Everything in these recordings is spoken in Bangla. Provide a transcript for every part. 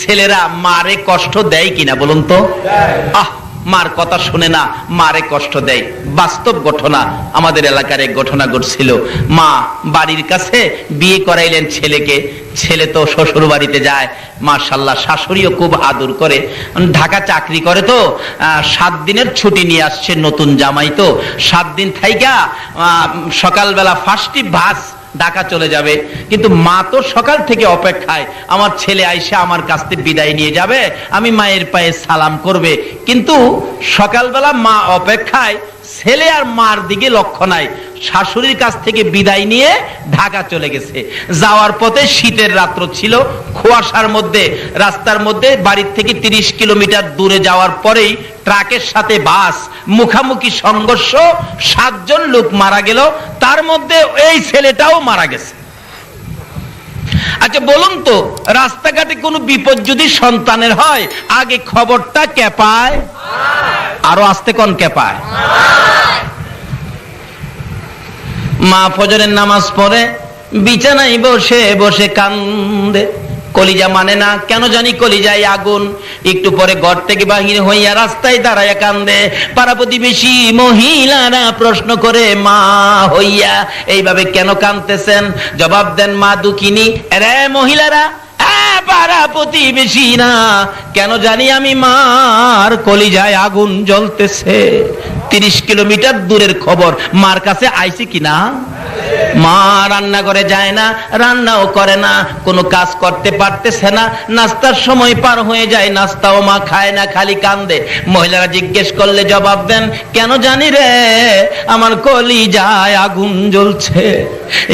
ছেলেরা মারে কষ্ট দেয় কিনা বলুন তো? আহ মার কথা শুনে না মারে কষ্ট দেয়। বাস্তব ঘটনা আমাদের এলাকার এক ঘটনা ঘটছিল। মা বাড়ির কাছে বিয়ে করাইলেন ছেলেকে। ছেলে তো শ্বশুর বাড়িতে যায়। মাশাল্লাহ শাশুড়িও খুব আদর করে। ঢাকা চাকরি করে তো আহ, সাত দিনের ছুটি নিয়ে আসছে নতুন জামাই তো। সাত দিন থাইকা আহ, সকালবেলা ফার্স্টই বাস ঢাকা চলে যাবে। কিন্তু মা তো সকাল থেকে অপেক্ষায়। আমার ছেলে আইসে আমার কাছ থেকে বিদায় নিয়ে যাবে, আমি মায়ের পায়ে সালাম করবে। কিন্তু সকালবেলা মা অপেক্ষায়, ছেলে আর মার দিকে লক্ষ্য নাই। শাশুড়ির কাছ থেকে বিদায় নিয়ে ঢাকা চলে গেছে। যাওয়ার পথে শীতের রাত্র ছিল। কুয়াশার মধ্যে, রাস্তার মধ্যে, বাড়ির থেকে তিরিশ কিলোমিটার দূরে যাওয়ার পরেই ট্রাকের সাথে বাস, মুখামুখি সংঘর্ষ, সাতজন লোক মারা গেল। তার মধ্যে এই ছেলেটাও মারা গেছে। আচ্ছা বলুন তো, রাস্তাঘাটে কোনো বিপদ যদি সন্তানের হয়, আগে খবরটা কে পায়? আরও আসতে কোন কে পায়? মা ফজরের নামাজ পড়ে, বিছানায় বসে বসে কান্দে। কলিজা মানে না, কেন জানি কলিজায় আগুন। একটু পরে ঘর থেকে বাহির হইয়া রাস্তায় দাঁড়ায় কান্দে। পাড়া প্রতিবেশী মহিলারা প্রশ্ন করে, মা হইয়া এইভাবে কেন কান্দতেছেন জবাব দেন, মা দুঃখিনী। রে মহিলারা পাড়া প্রতিবেশী না। কেন জানি আমি মার কলিজায় আগুন জ্বলতেছে। তিরিশ কিলোমিটার দূরের খবর। মার কাছে আইছে কিনা মা রান্না করে যায় না, রান্নাও করে না, কোনো কাজ করতে পারতেছে না, নাস্তার সময় পার হয়ে যায়, নাস্তাও মা খায় না, খালি কান্দে। মহিলারা জিজ্ঞেস করলে জবাব দেন, কেন জানি রে, আমার কলি যায় আগুন জ্বলছে।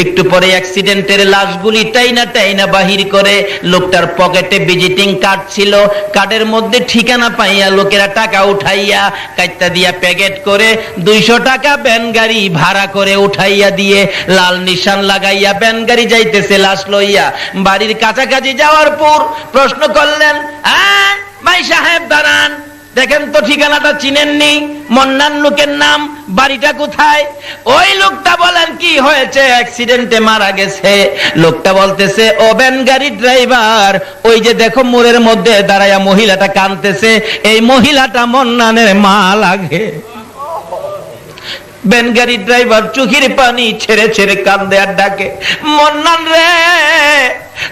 একটু পরে অ্যাক্সিডেন্টের লাশগুলি টাইনা টাইনা বাহির করে লোকটার পকেটে ভিজিটিং কার্ড ছিল কার্ডের মধ্যে ঠিকানা পাইয়া লোকেরা টাকা উঠাইয়া কাইতা দিয়া প্যাকেট করে দুইশো টাকা ব্যান গাড়ি ভাড়া করে উঠাইয়া দিয়ে লাল নিশান লাগাইয়া ব্যান গাড়ি যাইতেছে লাশ লইয়া। বাড়ির কাছাকাছি যাওয়ার পর প্রশ্ন করলেন "আহ, ভাই সাহেব দাঁড়ান। দেখেন তো ঠিকানাটা চিনেননি মন্নান লোকের নাম বাড়িটা কোথায়? ওই লোকটা বলেন কি হয়েছে? অ্যাক্সিডেন্টে মারা গেছে। লোকটা বলতেছে ও ভ্যান গাড়ি ড্রাইভার ওই যে দেখো মোড়ের মধ্যে দাঁড়ায়া মহিলাটা কানতেছে এই মহিলাটা মন্নানের মা লাগে। ভ্যান ড্রাইভার চোখের পানি ছেড়ে ছেড়ে কান্দে আর ডাকে মন্নান রে,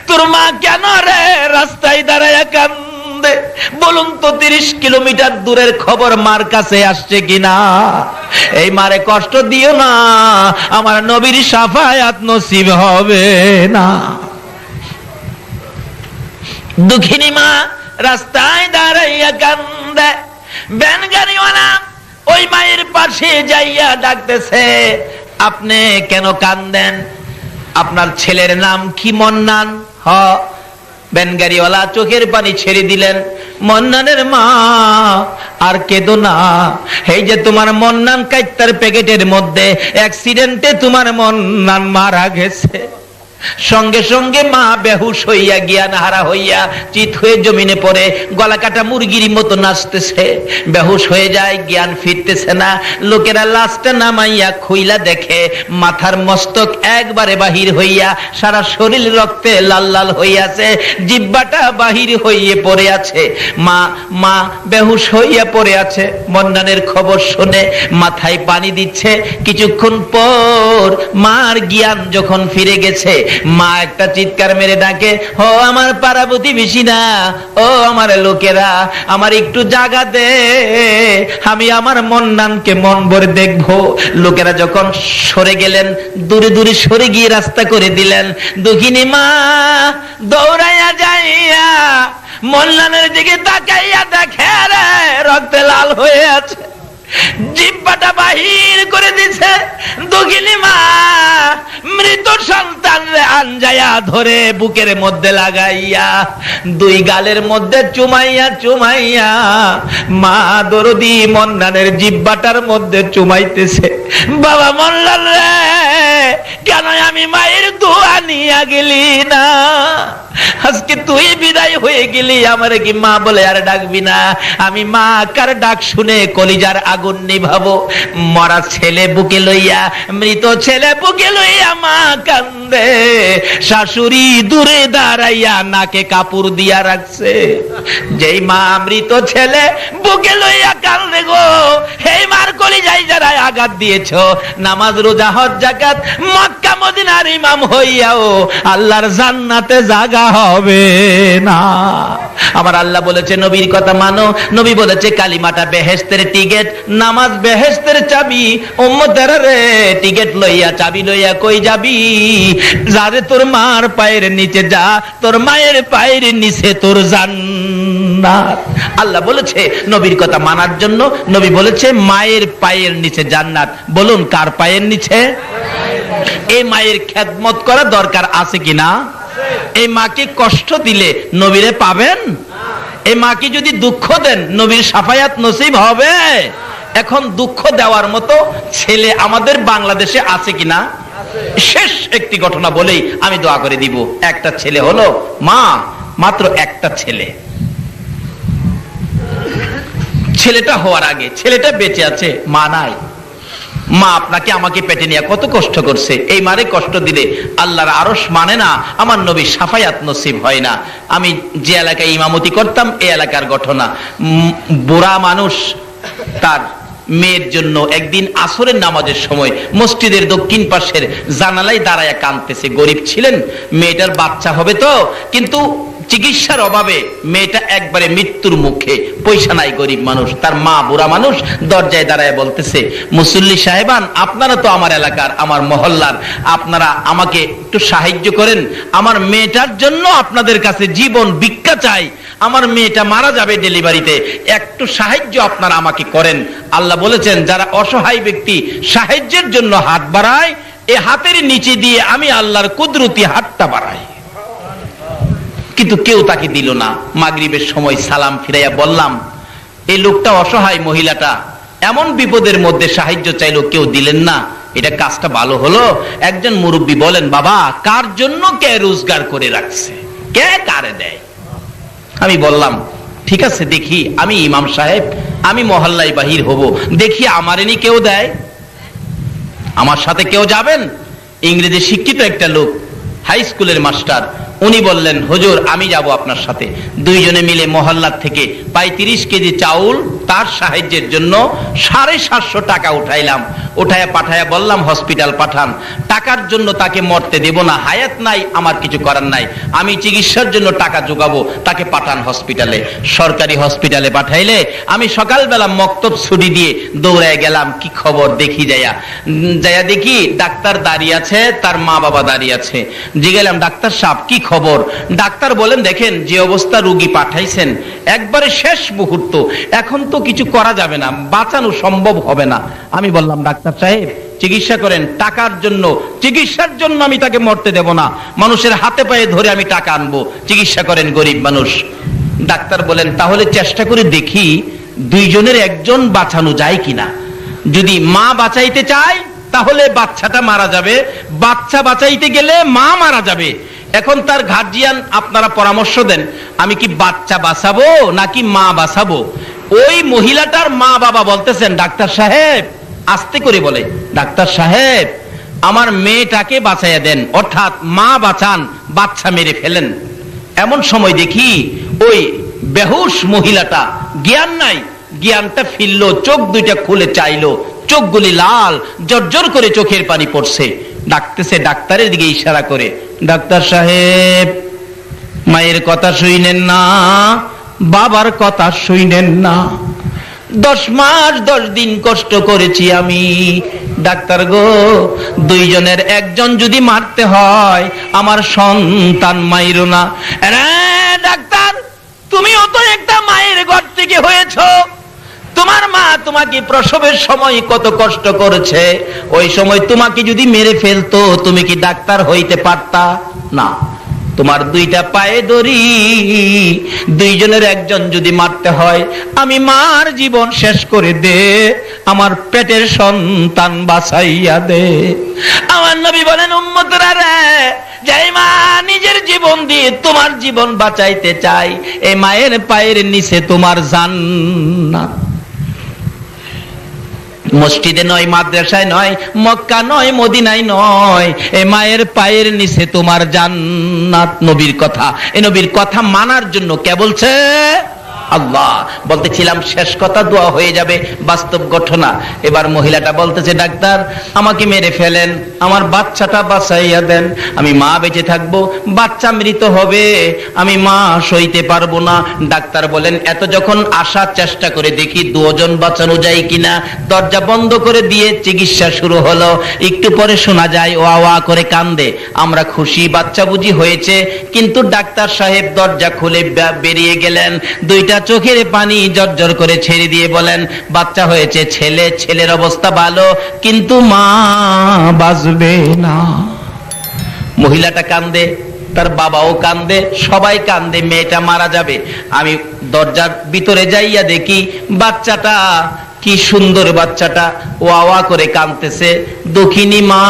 তোর মা কেন রে রাস্তায় দাঁড়ায়া কান্দে? বলুন তো তিরিশ কিলোমিটার দূরের খবর মার কাছে আসছে কিনা? এই মারে কষ্ট দিও না, আমার নবীর সাফায়াত নসিব হবে না। দুঃখিনী মা রাস্তায় দাঁড়াইয়া কান্দে গাড়িওয়ালা ওই মায়ের পাশে যাইয়া ডাকতেছে, আপনি কেন কান্দেন? আপনার ছেলের নাম কি মন্নান? হ, ব্যানগাড়িওয়ালা চোখের পানি ছেড়ে দিলেন, মন্নানের মা, আর কেঁদো না। এই যে তোমার মন্নান কাইত্তার প্যাকেটের মধ্যে অ্যাক্সিডেন্টে তোমার মন্নান মারা গেছে। সঙ্গে সঙ্গে মা বেহুশ হইয়া জ্ঞান হারা হইয়া চিত হয়ে জমিনে পড়ে। গলা কাটা মুরগির মতো নাচতেছে। বেহুশ হয়ে যায়, জ্ঞান ফিরতেছে না। লোকেরা লাশটা নামাইয়া খুইলা দেখে। মাথার মস্তক একবারে বাহির হইয়া সারা শরীর রক্তে লাল লাল হইয়াছে। জিব্বাটা বাহির হইয়ে পড়ে আছে। মা মা বেহুশ হইয়া পড়ে আছে। মন্নানের খবর শুনে মাথায় পানি দিচ্ছে। কিছুক্ষণ পর মার জ্ঞান যখন ফিরে গেছে মা একটা চিৎকার মেরে ডাকে, ও আমার পাড়া প্রতিবেশী না ও আমার লোকেরা, আমার একটু জায়গা দে, আমি আমার মন্নানকে মন ভরে দেখব। লোকেরা যখন সরে গেলেন, দূরে দূরে সরে গিয়ে রাস্তা করে দিলেন, দুঃখিনী মা, দৌড়াইয়া যাইয়া মন্নানের দিকে তাকাইয়া দেখে রে, রক্তে লাল হয়ে আছে। জিব্বাটা বাহির করে দিছে। দুঃখিনী মা, মৃত সন্তান রে আনজায়া ধরে বুকের মধ্যে লাগাইয়া, দুই গালের মধ্যে চুমাইয়া চুমাইয়া, মা দরদি মন্নানের জিব্বাটার মধ্যে চুমাইতেছে। বাবা মল্লাল রে, কেন আমি মায়ের দোয়া নিয়া গেলি না? হয়ে গেলি আমার কি মা বলে আর ডাকবি না। আমি মা, কার ডাক শুনে কলিজার আগুন নিভাবো? মরা ছেলে বুকে লইয়া, মৃত ছেলে বুকে লইয়া মা কান্দে। শাশুড়ি দূরে দাঁড়াইয়া নাকে কাপড় দিয়া রাখছে। যেই মা মৃত ছেলে বুকে লইয়া কান্দে গো এই মার কলি যাই যারা আঘাত দিয়েছ, নামাজ, রোজা, হজ জাকাত মক্কা, মদিনার ইমাম হইয়াও আল্লাহর জান্নাতে জাগা হবে না। আমার আল্লাহ বলেছে, নবীর কথা মানো। নবী বলেছে, কালিমাটা বেহেস্তের টিকেট, নামাজ বেহেস্তের চাবি। রে টিকেট লইয়া চাবি লইয়া কই যাবি? যারে তোর মার পায়ের নিচে যা, তোর মায়ের পায়ের নিচে তোর জান্নাত। আল্লাহ বলেছে, নবীর কথা মানার জন্য নবী বলেছে, মায়ের পায়ের নিচে জান্নাত। বলুন, কার পায়ের নিচে? এই মায়ের খেদমত করা দরকার আছে কিনা? এই মাকে কষ্ট দিলে নবীরে পাবেন? এই মাকে যদি দুঃখ দেন, নবীর সাফায়াত নসিব হবে? এখন দুঃখ দেওয়ার মতো ছেলে আমাদের বাংলাদেশে আছে কিনা? শেষ একটি ঘটনা বলেই আমি দোয়া করে দিব। একটা ছেলে হলো মা, মাত্র একটা ছেলে। ছেলেটা হওয়ার আগে, ছেলেটা বেঁচে আছে, মা নাই। মা আপনাকে আমাকে পেটে নিয়ে কত কষ্ট করছে। এই মারে কষ্ট দিলে আল্লাহর আরস মানে না, আমার নবী সাফায়াত নসিব হয় না। আমি যে এলাকায় ইমামতি করতাম এই এলাকার ঘটনা। বুড়া মানুষ তার মেয়ের জন্য একদিন আসরের নামাজের সময় মসজিদের দক্ষিণ পাশের জানালাই দাঁড়ায় কাঁদতেছে। গরিব ছিলেন, মেয়েটার বাচ্চা হবে তো, কিন্তু চিকিৎসার অভাবে মেয়েটা একবারে মৃত্যুর মুখে। পয়সা নাই, গরিব মানুষ। তার মা বুড়া মানুষ দরজায় দাঁড়ায় বলতেছে, মুসল্লি সাহেবান, আপনারা তো আমার এলাকার, আমার মহল্লার, আপনারা আমাকে একটু সাহায্য করেন। আমার মেয়েটার জন্য আপনাদের কাছে জীবন ভিক্ষা চাই। আমার মেয়েটা মারা যাবে ডেলিভারিতে। একটু সাহায্য আপনারা আমাকে করেন। আল্লাহ বলেছেন, যারা অসহায় ব্যক্তি সাহায্যের জন্য হাত বাড়ায়, এ হাতের নিচে দিয়ে আমি আল্লাহর কুদরতি হাতটা বাড়াই। কিন্তু কেউ তাকে দিল না। মাগরিবের সময় সালাম ফিরাইয়া বললাম এই লোকটা অসহায় মহিলাটা, এমন বিপদের মধ্যে সাহায্য চাইলো কেউ দিলেন না। এটা কাজটা ভালো হলো। একজন মুরব্বী বলেন, বাবা, কার জন্য কে রোজগার করে রাখছে? কে কারে দেয়? আমি বললাম, ঠিক আছে, দেখি, আমি ইমাম সাহেব, আমি মহল্লায় বাহির হব। দেখি আমার এনি কেউ দেয়? আমার সাথে কেউ যাবেন? ইংরেজি শিক্ষিত একটা লোক, হাই স্কুলের মাস্টার উনি বললেন হুজুর আমি যাব আপনার সাথে। দুইজনে মিলে মহল্লার থেকে প্রায় তিরিশ কেজি চাউল তার সাহায্যের জন্য সাড়ে সাতশো টাকা উঠাইলাম। উঠায়া পাঠায়া বললাম হসপিটাল পাঠান। টাকার জন্য তাকে মরতে দেব না হায়াত নাই আমার কিছু করার নাই। আমি চিকিৎসার জন্য টাকা যোগাবো তাকে পাঠান হসপিটালে। সরকারি হসপিটালে পাঠাইলে আমি সকালবেলা মক্তব ছুটি দিয়ে দৌড়ায় গেলাম কি খবর দেখি যাইয়া। উম, যাইয়া দেখি ডাক্তার দাঁড়িয়ে আছে তার মা বাবা দাঁড়িয়ে আছে। যে গেলাম ডাক্তার সাহেব কি খবর? ডাক্তার বলেন, দেখেন, যে অবস্থা রুগী পাঠাইছেন, একবারে শেষ মুহূর্ত। এখন তো কিছু করা যাবে না, বাঁচানো সম্ভব হবে না। আমি বললাম, ডাক্তার সাহেব, চিকিৎসা করেন, টাকার জন্য, চিকিৎসার জন্য আমি তাকে মরতে দেব না। মানুষের হাতে পায়ে ধরে আমি টাকা আনব। চিকিৎসা করেন গরিব মানুষ। ডাক্তার বলেন, তাহলে চেষ্টা করে দেখি, দুইজনের একজন বাঁচানো যায় কিনা। যদি মা বাঁচাইতে চায়, তাহলে বাচ্চাটা মারা যাবে। বাচ্চা বাঁচাইতে গেলে মা মারা যাবে। এখন তার গার্জিয়ান আপনারা পরামর্শ দেন, আমি কি বাচ্চা বাঁচাবো নাকি মা বাঁচাবো? ওই মহিলাটার মা বাবা বলতেছেন, ডাক্তার সাহেব, আস্তে করে বলে, ডাক্তার সাহেব, আমার মেয়েটাকে বাঁচাইয়া দেন, অর্থাৎ মা বাঁচান, বাচ্চা মেরে ফেলেন। এমন সময় দেখি ওই বেহুশ মহিলাটা, জ্ঞান নাই, জ্ঞানটা ফিরলো, চোখ দুইটা খুলে চাইলো, চোখগুলি লাল জর্জর করে চোখের পানি পড়ছে। ডাকতেছে ডাক্তারের দিকে ইশারা করে। ডাক্তার সাহেব, মায়ের কথা শুইনেন না, বাবার কথা শুইনেন না। দশ মাস, দশ দিন কষ্ট করেছি আমি। ডাক্তার গো, দুইজনের একজন যদি মারতে হয়, আমার সন্তান মাইরো না। ডাক্তার, তুমিও তো একটা মায়ের ঘর থেকে হয়েছ তোমার মা তোমাকে প্রসবের সময় কত কষ্ট করেছে? ওই সময় তোমাকে যদি মেরে ফেলতো, তুমি কি ডাক্তার হইতে পারতা? না। তোমার দুইটা পায়ে দড়ি, দুইজনের একজন যদি মারতে হয়, আমি মার জীবন শেষ করে দে, আমার পেটের সন্তান বাঁচাইয়া দে। আমার নবী বলেন, উম্মতরা রে, যাই মা নিজের জীবন দিয়ে তোমার জীবন বাঁচাইতে চাই এই মায়ের পায়ের নিচে তোমার জান্নাত। মসজিদে নয়, মাদ্রাসায় নয়, মক্কা নয়, মদিনায় নয়। এ মায়ের পায়ের নিচে তোমার জান্নাত নবীর কথা। এ নবীর কথা মানার জন্য কে বলছে? আল্লাহ। বলতেছিলাম, শেষ কথা দোয়া হয়ে যাবে, বাস্তব ঘটনা। এবার মহিলাটা বলতেছে, ডাক্তার, আমাকে মেরে ফেলেন, আমার বাচ্চাটা বাঁচাইয়া দেন। আমি মা বেঁচে থাকব, বাচ্চা মৃত হবে, আমি মা সইতে পারব না। ডাক্তার বলেন, এত যখন আসার চেষ্টা করে দেখি দুজন বাঁচানো যায় কিনা, দরজা বন্ধ করে দিয়ে চিকিৎসা শুরু হলো। একটু পরে শোনা যায়, ওয়া ওয়া করে কান্দে। আমরা খুশি, বাচ্চা বুঝি হয়েছে, কিন্তু ডাক্তার সাহেব দরজা খুলে বেরিয়ে গেলেন। দুইটা চোখের পানি জর্জর করে ছেড়ে দিয়ে বলেন, বাচ্চা হয়েছে ছেলে, ছেলের অবস্থা ভালো, কিন্তু মা বাঁচবে না। মহিলাটা কান্দে, তার বাবাও কান্দে, সবাই কান্দে, মেয়েটা মারা যাবে। আমি দরজার ভিতরে যাইয়া দেখি বাচ্চাটা কি সুন্দর বাচ্চাটা ওয়া করে কাঁদতেছে। দক্ষিণী মা,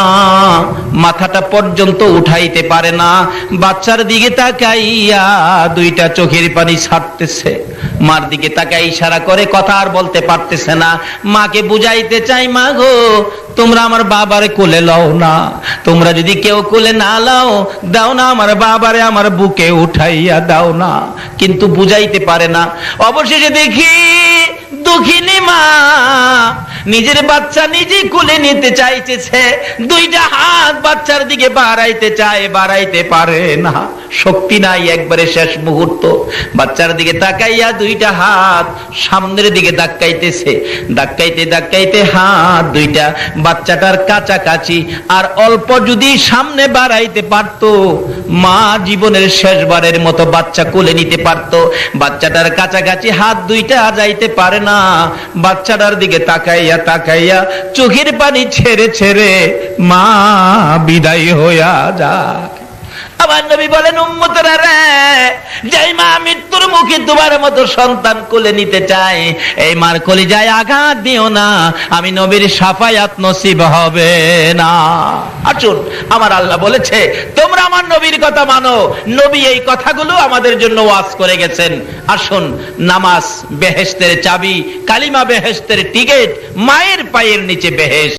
মাথাটা পর্যন্ত উঠাইতে পারে না। বাচ্চার দিকে তাকাইয়া দুইটা চোখের পানি ছাড়তেছে। মার দিকে তাকাই ইশারা করে কথা আর বলতে পারতেছে না। মাকে বুঝাইতে চাই, মা গো তোমরা আমার বাবারে কোলে লও না। তোমরা যদি কেউ কোলে না লাও, দাও না আমার বাবারে আমার বুকে উঠাইয়া দাও না। কিন্তু বুঝাইতে পারে না, অবশেষে দেখি দুঃখিনী মা নিজের বাচ্চা নিজে কোলে নিতে চাইতেছে, দুইটা হাত বাচ্চার দিকে বাড়াইতে চায়, বাড়াইতে পারে না। শক্তি নাই একবারে শেষ মুহূর্ত। বাচ্চার দিকে তাকাইয়া দুইটা হাত সামনের দিকে ধাক্কাইতেছে। ধাক্কাইতে ধাক্কাইতে হাত দুইটা বাচ্চাটার কাছাকাছি। আর অল্প যদি সামনে বাড়াইতে পারতো, মা জীবনের শেষবারের মতো বাচ্চা কোলে নিতে পারতো। বাচ্চাটার কাছাকাছি হাত দুইটা যাইতে পারে না। বাচ্চাটার দিকে তাকাইয়া তাকাইয়া চোখের পানি ছেড়ে ছেড়ে মা বিদায় হইয়া যায় আমার নবী বলেন, উম্মতরা রে মুখে তোমার মতো সন্তান কোলে নিতে চায়, এই মার কলি যায় আঘাত দিও না, আমি নবীর সাফায়াত নসিব হবে না। আসুন, আমার আল্লাহ বলেছে, তোমরা আমার নবীর কথা মানো, নবী এই কথাগুলো আমাদের জন্য ওয়াজ করে গেছেন। আসুন, নামাজ বেহেস্তের চাবি, কালিমা বেহেস্তের টিকেট, মায়ের পায়ের নিচে বেহেস